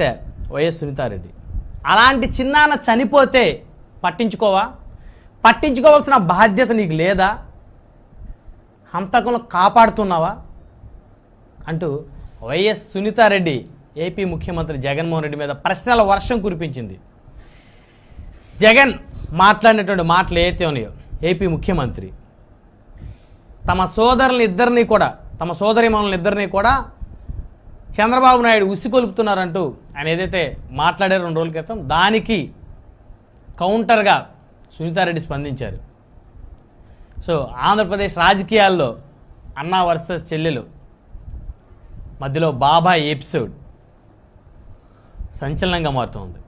హత్య వైఎస్ సునీతారెడ్డి. అలాంటి చిన్నాన్న చనిపోతే పట్టించుకోవా? పట్టించుకోవాల్సిన బాధ్యత నీకు లేదా? హంతకులను కాపాడుతున్నావా? అంటూ వైఎస్ సునీతారెడ్డి ఏపీ ముఖ్యమంత్రి జగన్మోహన్ రెడ్డి మీద ప్రశ్నల వర్షం కురిపించింది. జగన్ మాట్లాడినటువంటి మాటలు ఏవైతే ఉన్నాయో ఏపీ ముఖ్యమంత్రి తమ సోదరులను ఇద్దరిని కూడా తమ సోదరిమణులను ఇద్దరిని కూడా చంద్రబాబు నాయుడు ఉసికొలుపుతున్నారంటూ ఆయన ఏదైతే మాట్లాడారు రెండు రోజుల క్రితం దానికి కౌంటర్గా సునీతారెడ్డి స్పందించారు. సో ఆంధ్రప్రదేశ్ రాజకీయాల్లో అన్నా వర్సెస్ చెల్లెలు మధ్యలో బాబాయ్ ఎపిసోడ్ సంచలనంగా మారుతోంది.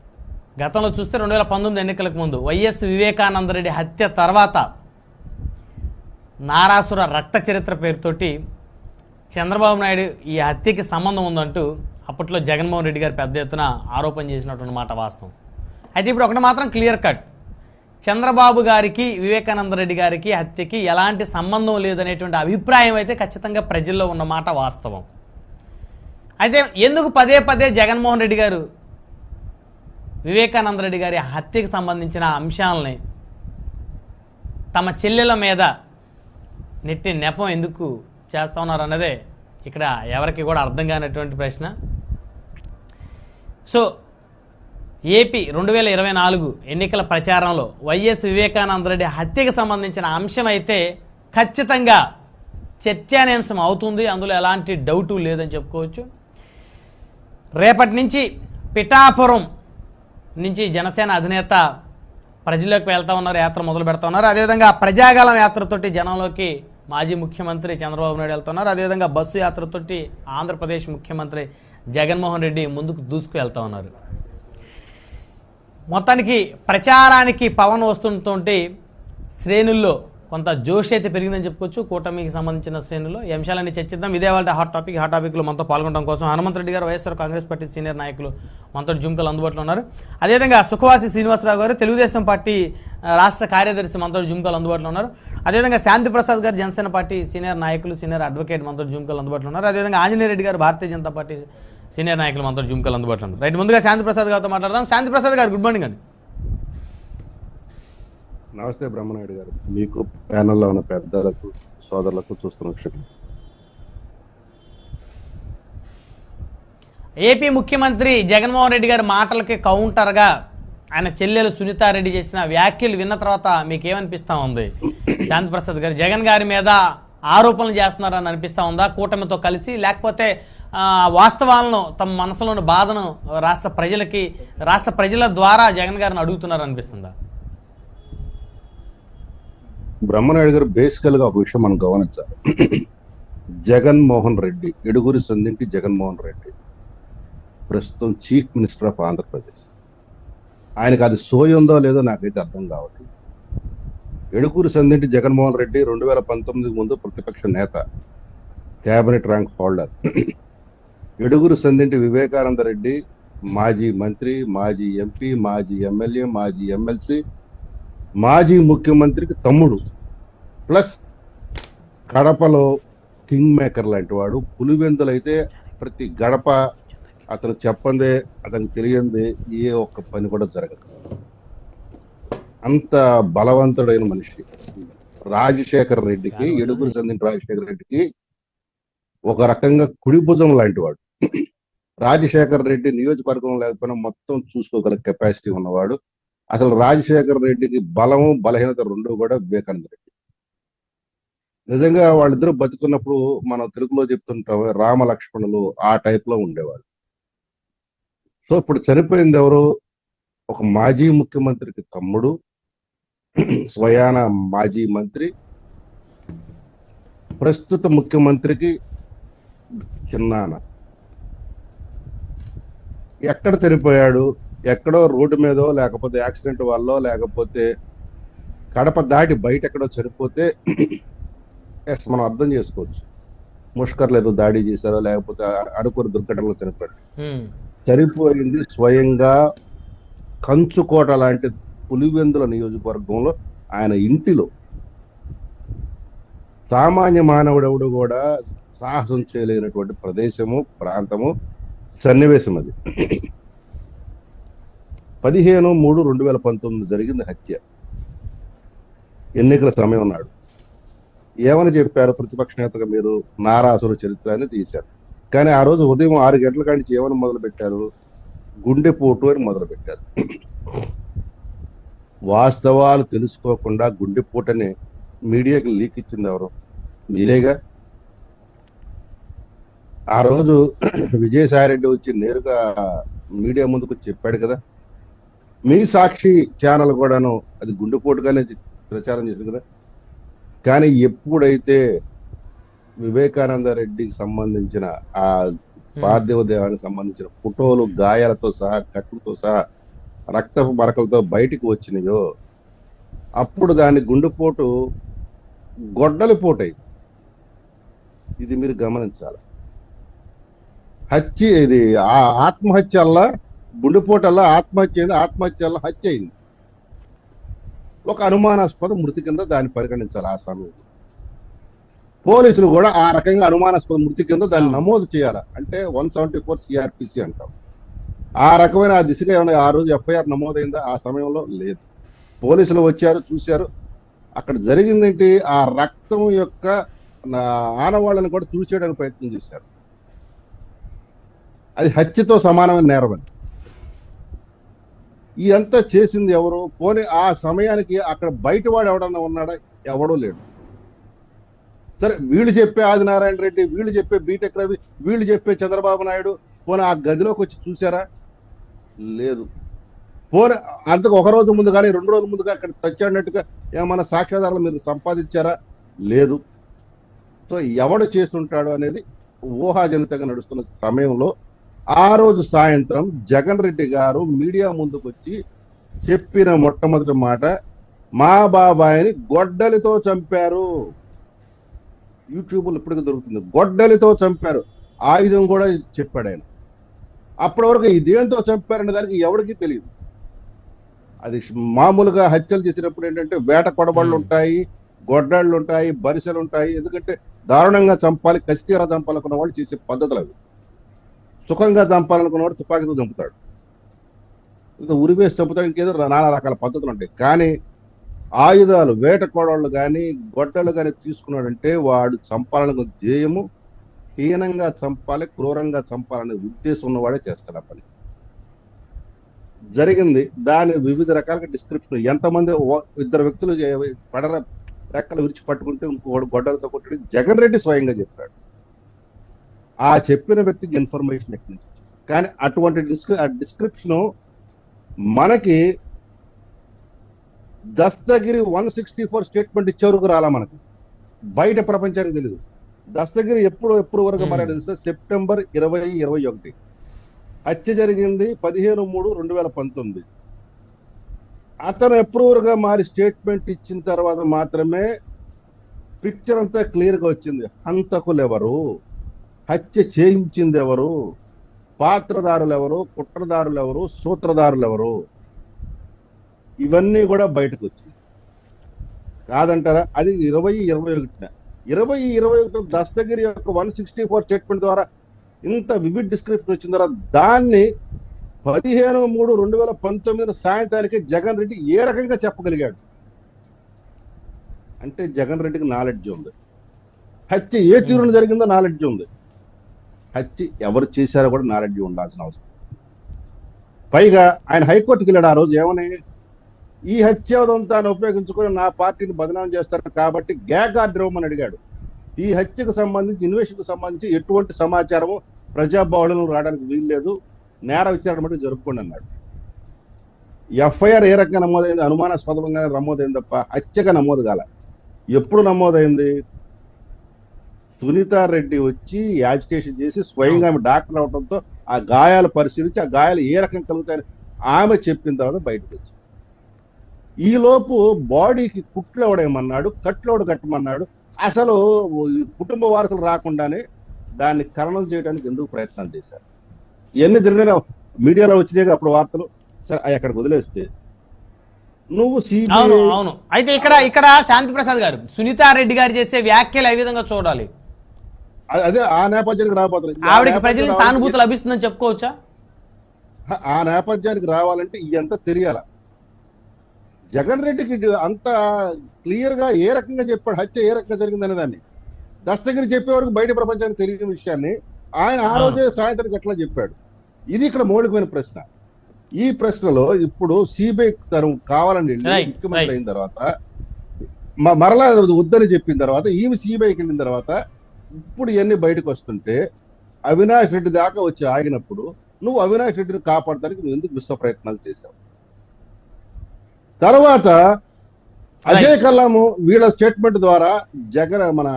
గతంలో చూస్తే రెండు వేల పంతొమ్మిది ఎన్నికలకు ముందు వైఎస్ వివేకానందరెడ్డి హత్య తర్వాత నారాసుర రక్త చరిత్ర పేరుతోటి చంద్రబాబు నాయుడు ఈ హత్యకి సంబంధం ఉందంటూ అప్పట్లో జగన్మోహన్ రెడ్డి గారు పెద్ద ఎత్తున ఆరోపణ చేసినటువంటి మాట వాస్తవం. అయితే ఇప్పుడు ఒకటి మాత్రం క్లియర్ కట్. చంద్రబాబు గారికి వివేకానంద రెడ్డి గారికి హత్యకి ఎలాంటి సంబంధం లేదనేటువంటి అభిప్రాయం అయితే ఖచ్చితంగా ప్రజల్లో ఉన్న మాట వాస్తవం. అయితే ఎందుకు పదే పదే జగన్మోహన్ రెడ్డి గారు వివేకానంద రెడ్డి గారి హత్యకి సంబంధించిన అంశాలని తమ చెల్లెల మీద నెట్టి నెపం ఎందుకు చేస్తా ఉన్నారు అన్నదే ఇక్కడ ఎవరికి కూడా అర్థం కానటువంటి ప్రశ్న. సో ఏపీ రెండు వేల ఇరవై నాలుగు ఎన్నికల ప్రచారంలో వైఎస్ వివేకానందరెడ్డి హత్యకి సంబంధించిన అంశం అయితే ఖచ్చితంగా చర్చానీయాంశం అవుతుంది. అందులో ఎలాంటి డౌటు లేదని చెప్పుకోవచ్చు. రేపటి నుంచి పిఠాపురం నుంచి జనసేన అధినేత ప్రజల్లోకి వెళ్తా ఉన్నారు యాత్ర మొదలు పెడతా ఉన్నారు. అదేవిధంగా ప్రజాగాలం యాత్రతోటి జనంలోకి మాజీ ముఖ్యమంత్రి చంద్రబాబు నాయుడు వెళ్తున్నారు. అదేవిధంగా బస్సు యాత్రతోటి ఆంధ్రప్రదేశ్ ముఖ్యమంత్రి జగన్మోహన్ రెడ్డి ముందుకు దూసుకు వెళ్తా ఉన్నారు. మొత్తానికి ప్రచారానికి పవన్ వస్తుంటుంటే శ్రేణుల్లో కొంత జోష్ అయితే పెరిగిందని చెప్పుకోవచ్చు. కూటమికి సంబంధించిన శ్రేణులు. ఈ అంశాలన్నీ చర్చిద్దాం. ఇదే వాళ్ళ హాట్ టాపిక్ హాట్ టాపిక్లో మనతో పాల్గొనడం కోసం హనుమంత్ రెడ్డి గారు వైఎస్ఆర్ కాంగ్రెస్ పార్టీ సీనియర్ నాయకులు మనతో జుంకలు అందుబాటులో ఉన్నారు. అదేవిధంగా సుఖవాసి శ్రీనివాసరావు గారు తెలుగుదేశం పార్టీ రాష్ట్ర కార్యదర్శి మనతో జుంకలు అందుబాటులో ఉన్నారు. అదేవిధంగా శాంతి ప్రసాద్ గారు జనసేన పార్టీ సీనియర్ నాయకులు సీనియర్ అడ్వకేట్ మనతో జుంకలు అందుబాటులో ఉన్నారు. అదేవిధంగా ఆంజనేయ రెడ్డి గారు భారతీయ జనతా పార్టీ సీనియర్ నాయకులు మనతో జుంకలు అందుబాటులో ఉన్నారు. రైట్ ముందుగా శాంతి ప్రసాద్ గారితో మాట్లాడదాం. శాంతి ప్రసాద్ గారు గుడ్ మార్నింగ్ అండి. నమస్తే బ్రహ్మనాయుడు గారు. మీకు ప్యానల్లో ఉన్న పెద్దలకు సోదరులకు చూస్తున్న క్షణం. ఏపీ ముఖ్యమంత్రి జగన్మోహన్ రెడ్డి గారి మాటలకి కౌంటర్గా ఆయన చెల్లెలు సునీతారెడ్డి చేసిన వ్యాఖ్యలు విన్న తర్వాత మీకేమనిపిస్తా ఉంది? శాంతి ప్రసాద్ గారు జగన్ గారి మీద ఆరోపణలు చేస్తున్నారని అనిపిస్తా ఉందా? కూటమితో కలిసి లేకపోతే వాస్తవాలను తమ మనసులోని బాధను రాష్ట్ర ప్రజలకి రాష్ట్ర ప్రజల ద్వారా జగన్ గారిని అడుగుతున్నారు అనిపిస్తుందా? బ్రహ్మనాయుడు గారు బేసికల్గా ఒక విషయం మనం గమనించాలి. జగన్మోహన్ రెడ్డి ఎడుగురి సంధింటి జగన్మోహన్ రెడ్డి ప్రస్తుతం చీఫ్ మినిస్టర్ ఆఫ్ ఆంధ్రప్రదేశ్. ఆయనకు అది సోయి ఉందో లేదో నాకైతే అర్థం కావట్లేదు. ఎడుగురు సంధింటి జగన్మోహన్ రెడ్డి రెండు వేల పంతొమ్మిది ముందు ప్రతిపక్ష నేత కేబినెట్ ర్యాంక్ హోల్డర్ ఎడుగురు సంధింటి వివేకానంద రెడ్డి మాజీ మంత్రి మాజీ ఎంపీ మాజీ ఎమ్మెల్యే మాజీ ఎమ్మెల్సీ మాజీ ముఖ్యమంత్రికి తమ్ముడు. ప్లస్ కడపలో కింగ్ మేకర్ లాంటి వాడు. పులివెందులైతే ప్రతి గడప అతను చెప్పందే అతనికి తెలియందే ఏ ఒక్క పని కూడా జరగదు. అంత బలవంతుడైన మనిషి. రాజశేఖర్ రెడ్డికి ఎడుగురు సందిన రాజశేఖర్ రెడ్డికి ఒక రకంగా కుడి భుజం లాంటి వాడు. రాజశేఖర్ రెడ్డి నియోజకవర్గం లేకపోయినా మొత్తం చూసుకోగల కెపాసిటీ ఉన్నవాడు. అసలు రాజశేఖర్ రెడ్డికి బలము బలహీనత రెండు కూడా వివేకానంద రెడ్డి. నిజంగా వాళ్ళిద్దరూ బతుకున్నప్పుడు మనం తెలుగులో చెప్తుంటాం రామ లక్ష్మణులు ఆ టైప్లో ఉండేవాళ్ళు. సో ఇప్పుడు చనిపోయింది ఎవరు? ఒక మాజీ ముఖ్యమంత్రికి తమ్ముడు స్వయాన మాజీ మంత్రి ప్రస్తుత ముఖ్యమంత్రికి చిన్నాన ఎక్కడ చనిపోయాడు? ఎక్కడో రోడ్డు మీదో లేకపోతే యాక్సిడెంట్ వల్ల లేకపోతే కడప దాటి బయట ఎక్కడో చనిపోతే ఎస్ మనం అర్థం చేసుకోవచ్చు. ముష్కర్లు ఏదో దాడి చేశారో లేకపోతే అనుకుని దుర్ఘటనలో చనిపోయాడు. చనిపోయింది స్వయంగా కంచుకోట లాంటి పులివెందుల నియోజకవర్గంలో ఆయన ఇంటిలో. సామాన్య మానవుడెవడు కూడా సాహసం చేయలేనటువంటి ప్రదేశము ప్రాంతము సన్నివేశం అది. పదిహేను మూడు రెండు వేల పంతొమ్మిది జరిగింది హత్య. ఎన్నికల సమయం నాడు. ఏమని చెప్పారు ప్రతిపక్ష నేతగా మీరు? నారాసుర చరిత్ర అని తీశారు. కానీ ఆ రోజు ఉదయం ఆరు గంటల కాడి నుంచి ఏమని మొదలు పెట్టారు గుండెపోటు అని మొదలు పెట్టారు వాస్తవాలు తెలుసుకోకుండా గుండెపోటని మీడియాకి లీక్ ఇచ్చింది ఎవరు? మీరేగా? ఆ రోజు విజయసాయి రెడ్డి వచ్చి నేరుగా మీడియా ముందుకు చెప్పాడు కదా? మీ సాక్షి ఛానల్ కూడాను అది గుండెపోటుగానే ప్రచారం చేసింది కదా. కానీ ఎప్పుడైతే వివేకానంద రెడ్డికి సంబంధించిన ఆ పార్థివ దేవానికి సంబంధించిన ఫోటోలు గాయాలతో సహా కట్టులతో సహా రక్తపు మరకలతో బయటికి వచ్చినాయో అప్పుడు దాని గుండెపోటు గొడ్డలి పోటై ఇది మీరు గమనించాలి. హత్య ఇది ఆ ఆత్మహత్యల్లా గుండెపోటల్లా ఆత్మహత్య అయింది ఆత్మహత్యల్లా హత్య అయింది ఒక అనుమానాస్పద మృతి కింద దాన్ని పరిగణించాలి ఆ సమయంలో. పోలీసులు కూడా ఆ రకంగా అనుమానాస్పద మృతి కింద దాన్ని నమోదు చేయాలి. అంటే వన్ సెవెంటీ ఫోర్ సిఆర్పిసి అంటాం. ఆ రకమైన ఆ దిశగా ఏమైనా ఆ రోజు ఎఫ్ఐఆర్ నమోదైందా? ఆ సమయంలో లేదు. పోలీసులు వచ్చారు చూశారు. అక్కడ జరిగిందేంటి? ఆ రక్తం యొక్క ఆనవాళ్ళని కూడా తుడిచేయడానికి ప్రయత్నం చేశారు. అది హత్యతో సమానమైన నేరం అది. ఇదంతా చేసింది ఎవరు? పోనీ ఆ సమయానికి అక్కడ బయట వాడు ఎవడన్నా ఉన్నాడా? ఎవడూ లేడు. సరే వీళ్ళు చెప్పే ఆదినారాయణ రెడ్డి వీళ్ళు చెప్పే బీటెక్ రవి వీళ్ళు చెప్పే చంద్రబాబు నాయుడు పోనీ ఆ గదిలోకి వచ్చి చూసారా లేదు. పోనీ అంతకు ఒక రోజు ముందు కానీ రెండు రోజుల ముందుగా అక్కడ తెచ్చాడినట్టుగా ఏమైనా సాక్ష్యాధారాలు మీరు సంపాదించారా? లేదు. సో ఎవడు చేస్తుంటాడు అనేది ఊహాజనితంగా నడుస్తున్న సమయంలో ఆ రోజు సాయంత్రం జగన్ రెడ్డి గారు మీడియా ముందుకు వచ్చి చెప్పిన మొట్టమొదటి మాట మా బాబాయిని గొడ్డలితో చంపారు. యూట్యూబ్లో ఇప్పటికీ దొరుకుతుంది. గొడ్డలితో చంపారు. ఆయుధం కూడా చెప్పాడు ఆయన. అప్పటి వరకు ఈ దేంతో చంపారనే దానికి ఎవరికి తెలియదు. అది మామూలుగా హత్యలు చేసినప్పుడు ఏంటంటే వేట కొడబళ్ళు ఉంటాయి గొడ్డాళ్ళు ఉంటాయి బరిసెలు ఉంటాయి. ఎందుకంటే దారుణంగా చంపాలి కసితీరా చంపాలనుకున్న వాళ్ళు చేసే పద్ధతులు అవి. సుఖంగా చంపాలనుకున్నవాడు తుపాకీతో చంపుతాడు. ఉరివేసి చంపుతాడు ఇంకేదో నానా రకాల పద్ధతులు ఉంటాయి. కానీ ఆయుధాలు వేట కోడళ్ళు కానీ గొడ్డలు కానీ తీసుకున్నాడంటే వాడు చంపాలనుకున్న ధ్యేయము హీనంగా చంపాలి క్రూరంగా చంపాలనే ఉద్దేశం ఉన్నవాడే చేస్తాడు ఆ పని. జరిగింది. దాని వివిధ రకాలుగా డిస్క్రిప్షన్ ఎంతమంది ఇద్దరు వ్యక్తులు పడర రెక్కలు విరిచి పట్టుకుంటే ఇంకోటి గొడ్డలతో కొట్టి జగన్ రెడ్డి స్వయంగా చెప్పాడు. ఆ చెప్పిన వ్యక్తికి ఇన్ఫర్మేషన్ ఎక్కడి నుంచి? కానీ అటువంటి డిస్క్రి ఆ డిస్క్రిప్షన్ మనకి Dastagiri one sixty four statement ఇచ్చే వరకు రాలా మనకి. బయట ప్రపంచానికి తెలియదు దస్తగిరి ఎప్పుడు ఎప్పుడు వరకు. మన తెలుసా? సెప్టెంబర్ ఇరవై ఇరవై ఒకటి. హత్య జరిగింది పదిహేను మూడు రెండు వేల పంతొమ్మిది. అతను అప్రూవర్గా మారి స్టేట్మెంట్ ఇచ్చిన తర్వాత మాత్రమే పిక్చర్ అంతా క్లియర్గా వచ్చింది. హంతకులు ఎవరు? హత్య చేయించింది ఎవరు పాత్రదారులు ఎవరు కుట్రదారులు ఎవరు సూత్రధారులు ఎవరు ఇవన్నీ కూడా బయటకు వచ్చింది కాదంటారా? అది ఇరవై ఇరవై ఒకటిన. ఇరవై ఇరవై ఒకటి దస్తగిరి యొక్క వన్ సిక్స్టీ ఫోర్ స్టేట్మెంట్ ద్వారా ఇంత వివిడ్ డిస్క్రిప్షన్ వచ్చిన తర్వాత దాన్ని పదిహేను మూడు రెండు వేల పంతొమ్మిది సాయంత్రానికి జగన్ రెడ్డి ఏ రకంగా చెప్పగలిగాడు? అంటే జగన్ రెడ్డికి నాలెడ్జ్ ఉంది. హత్య ఏ తీరున జరిగిందో నాలెడ్జ్ ఉంది. హత్య ఎవరు చేశారో కూడా నాలెడ్జ్ ఉండాల్సిన అవసరం. పైగా ఆయన హైకోర్టుకి వెళ్ళాడు ఆ రోజు ఏమని? ఈ హత్యోదంతాన్ని ఉపయోగించుకొని నా పార్టీని బదనాం చేస్తారు కాబట్టి గ్యాగ్ ఆర్డర్ ఇవ్వమని అడిగాడు. ఈ హత్యకు సంబంధించి ఇన్వెస్టిగేషన్ సంబంధించి ఎటువంటి సమాచారము ప్రజాబాహులను రావడానికి వీల్లేదు. నేర విచారణ మటు జరుపుకోండి అన్నాడు. ఎఫ్ఐఆర్ ఏ రకంగా నమోదైంది? అనుమానాస్పదంగా నమోదైంది తప్ప హత్యగా నమోదు కాల. ఎప్పుడు నమోదైంది? సునీతా రెడ్డి వచ్చి యాజిటేషన్ చేసి స్వయంగా ఆమె డాక్టర్ అవడంతో ఆ గాయాలు పరిశీలించి ఆ గాయాలు ఏ రకం కలుగుతాయని ఆమె చెప్పిన తర్వాత బయటకు వచ్చింది. ఈ లోపు బాడీకి కుట్లు ఎవడేమన్నాడు కట్లు ఎవడు కట్టమన్నాడు అసలు కుటుంబ వారసులు రాకుండానే దాన్ని ఖననం చేయడానికి ఎందుకు ప్రయత్నాలు చేశారు? ఇవన్నీ జరిగిన మీడియాలో వచ్చినాయి అప్పుడు వార్తలు. సరే అక్కడికి వదిలేస్తే. నువ్వు అవును అయితే ఇక్కడ ఇక్కడ శాంతి ప్రసాద్ గారు సునీతారెడ్డి గారు చేసే వ్యాఖ్యలు ఏ విధంగా చూడాలి? అదే ఆ నేపథ్యానికి రాబోతుంది ఆవిడకి ప్రజల సానుభూతి లభిస్తుందని చెప్పుకోవచ్చా? ఆ నేపథ్యానికి రావాలంటే ఇదంతా తెలియాల. జగన్ రెడ్డికి అంత క్లియర్గా ఏ రకంగా చెప్పాడు హత్య ఏ రకంగా జరిగిందనే దాన్ని. దస్తగిరి చెప్పే వరకు బయట ప్రపంచానికి తెలియని విషయాన్ని ఆయన ఆ. రోజే సాయంత్రం ఎట్లా చెప్పాడు. ఇది ఇక్కడ మౌలికమైన ప్రశ్న. ఈ ప్రశ్నలో ఇప్పుడు సిబిఐ తరం కావాలని ముఖ్యమంత్రి. అయిన తర్వాత మరలా వద్దని చెప్పిన తర్వాత ఈమె సిబిఐకి వెళ్ళిన తర్వాత ఇప్పుడు ఇవన్నీ బయటకు వస్తుంటే అవినాష్ రెడ్డి దాకా వచ్చి ఆగినప్పుడు నువ్వు అవినాష్ రెడ్డిని కాపాడడానికి నువ్వు ఎందుకు విశ్వ ప్రయత్నాలు చేశావు? తర్వాత అజయ్ కలాము వీళ్ళ స్టేట్మెంట్ ద్వారా జగన్ మన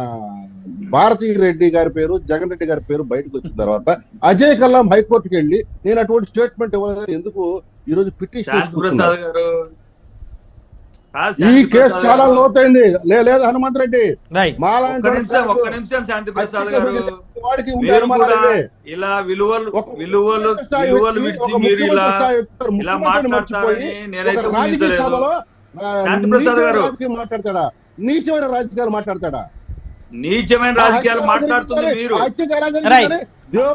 భారతీ రెడ్డి గారి పేరు జగన్ రెడ్డి గారి పేరు బయటకు వచ్చిన తర్వాత అజయ్ కలాం హైకోర్టుకి వెళ్ళి నేను అటువంటి స్టేట్మెంట్ ఇవ్వలేదని ఎందుకు ఈ రోజు పిటిషన్ శాంతి ప్రసాద్ గారు కాదు, ఈ కేసు చాలా. లోతైంది. లే- లేదు హనుమంత్ రెడ్డి. వాడికి. ఇలా విలువలు విలువలు విడిచి మీరు ఇలా మాట్లాడతారని నేనైతే ఊహించలేదు. శాంతి ప్రసాద్ గారు. మాట్లాడతాడా? నీచమైన రాజకీయాలు మాట్లాడతాడా? నీచమైన రాజకీయాలు మాట్లాడుతుంది మీరు.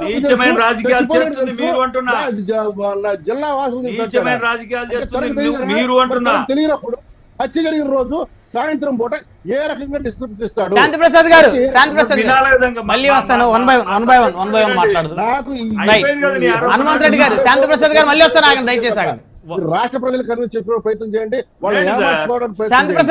నీచమైన రాజకీయాలు చేస్తుంది మీరు అంటున్నా. జిల్లా వాసులు నీచమైన రాజకీయాలు చేస్తుంది మీరు- మీరు అంటున్నా. తెలియనప్పుడు హత్య జరిగిన రోజు సాయంత్రం పూట ఏ రకంగా డిస్క్రిప్ట్ ఇస్తాడు? శాంతి ప్రసాద్ గారు శాంతి ప్రసాద్ గారు. వినాల విధంగా మళ్ళీ వస్తాను. One by one by one one by one మాట్లాడుతూ నాకు ఈ- అయిపోయింది కదా నీ ఆరోపణ. హనుమంత్ రెడ్డి గారు శాంతి ప్రసాద్ గారు మళ్ళీ వస్తాను ఆగండి దయచేసి ఆగండి. రాష్ట్ర ప్రజలకు కనుక చెప్పే ప్రయత్నం చేయండి. వాళ్ళు శాంతి చేయండి.